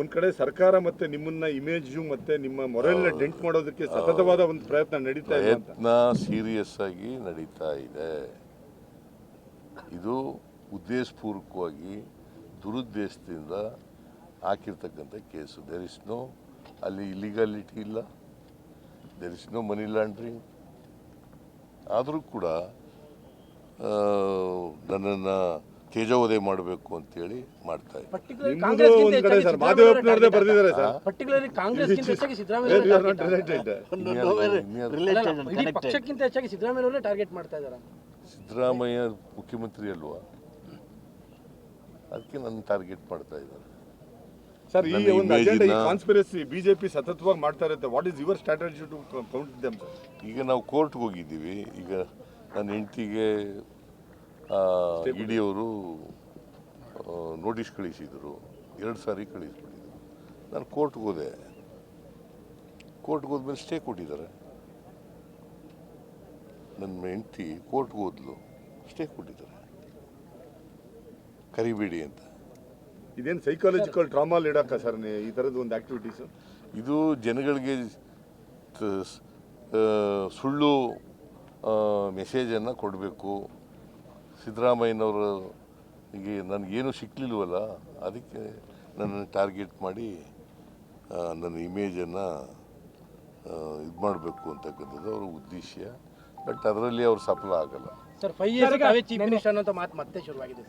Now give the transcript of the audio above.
ಒಂದ್ ಕಡೆ ಸರ್ಕಾರ ಮತ್ತೆ ನಿಮ್ಮನ್ನ ಇಮೇಜ್ ಮತ್ತೆ ನಿಮ್ಮ ಮೊರಲ್ನ ಡೆಂಟ್ ಮಾಡೋದಕ್ಕೆ ಸತತವಾದ ಒಂದು ಪ್ರಯತ್ನ ನಡೀತಾ ಇದೆ ಅಂತ. ಪ್ರಯತ್ನ ಸೀರಿಯಸ್ ಆಗಿ ನಡೀತಾ ಇದೆ. ಇದು ಉದ್ದೇಶಪೂರ್ವಕವಾಗಿ ದುರುದ್ದೇಶದಿಂದ ಹಾಕಿರ್ತಕ್ಕಂಥ ಕೇಸು. ದೇರ್ ಇಸ್ ನೋ ಅಲ್ಲಿ ಇಲಿಗಾಲಿಟಿ ಇಲ್ಲ. There is no money laundering ಆದರೂ ಕೂಡ ನನ್ನನ್ನು ತೇಜೋವಧೆ ಮಾಡಬೇಕು ಅಂತೇಳಿ ಮಾಡ್ತಾ ಇದ್ದಾರೆ. ಪರ್ಟಿಕ್ಯುಲರ್ಲಿ ಕಾಂಗ್ರೆಸ್ಗಿಂತ ಹೆಚ್ಚಾಗಿ ಸಿದ್ದರಾಮಯ್ಯ ಪಕ್ಷಕ್ಕಿಂತ ಸಿದ್ದರಾಮಯ್ಯ ಟಾರ್ಗೆಟ್ ಮಾಡ್ತಾ ಇದ್ದಾರೆ. ಸಿದ್ದರಾಮಯ್ಯ ಮುಖ್ಯಮಂತ್ರಿ ಅಲ್ವಾ? ಅದಕ್ಕೆ ನನ್ನ ಟಾರ್ಗೆಟ್ ಮಾಡ್ತಾ ಇದ್ದಾರೆ. ಸರ್ ಈ ಒಂದು ಅಜೆಂಡಾ ಈ ಕಾನ್ಸ್ಪಿರಸಿ ಬಿಜೆಪಿ ಸತತವಾಗಿ ಮಾಡ್ತಾ ಇರುತ್ತೆ. What is your strategy to count them sir ಈಗ ನಾವು ಕೋರ್ಟ್ಗೆ ಹೋಗಿದ್ದೀವಿ. ಈಗ ನನ್ನ ಹೆಂಡತಿಗೆ ಇ ಡಿ ಅವರು ನೋಟಿಸ್ ಕಳಿಸಿದರು. ಎರಡು ಸಾರಿ ಕಳಿಸ್ಬಿಟ್ಟಿದ್ರು. ನಾನು ಕೋರ್ಟ್ಗೆ ಹೋದೆ. ಕೋರ್ಟ್ಗೆ ಹೋದ್ಮೇಲೆ ಸ್ಟೇ ಕೊಟ್ಟಿದ್ದಾರೆ. ನನ್ನ ಹೆಂಡತಿ ಕೋರ್ಟ್ಗೆ ಹೋದ್ಲು. ಸ್ಟೇ ಕೊಟ್ಟಿದ್ದಾರೆ. ಕರಿಬೇಡಿ ಅಂತ. ಇದೇನು ಸೈಕಾಲಜಿಕಲ್ ಟ್ರಾಮಾ ಇಡಕ್ಕ ಸರ್ ಈ ಥರದ್ದು ಒಂದು ಆ್ಯಕ್ಟಿವಿಟೀಸು ಇದು ಜನಗಳಿಗೆ ಸುಳ್ಳು ಮೆಸೇಜನ್ನು ಕೊಡಬೇಕು. ಸಿದ್ದರಾಮಯ್ಯನವರು ಹೀಗೆ ನನಗೇನು ಸಿಕ್ಕಲಿಲ್ವಲ್ಲ ಅದಕ್ಕೆ ನನ್ನನ್ನು ಟಾರ್ಗೆಟ್ ಮಾಡಿ ನನ್ನ ಇಮೇಜನ್ನು ಇದು ಮಾಡಬೇಕು ಅಂತಕ್ಕಂಥದ್ದು ಅವರ ಉದ್ದೇಶ. ಬಟ್ ಅದರಲ್ಲಿ ಅವ್ರು ಸಫಲ ಆಗಲ್ಲ. Sir five years chief minister ಅನ್ನೋ ಮಾತು ಮತ್ತೆ ಶುರುವಾಗಿದೆ?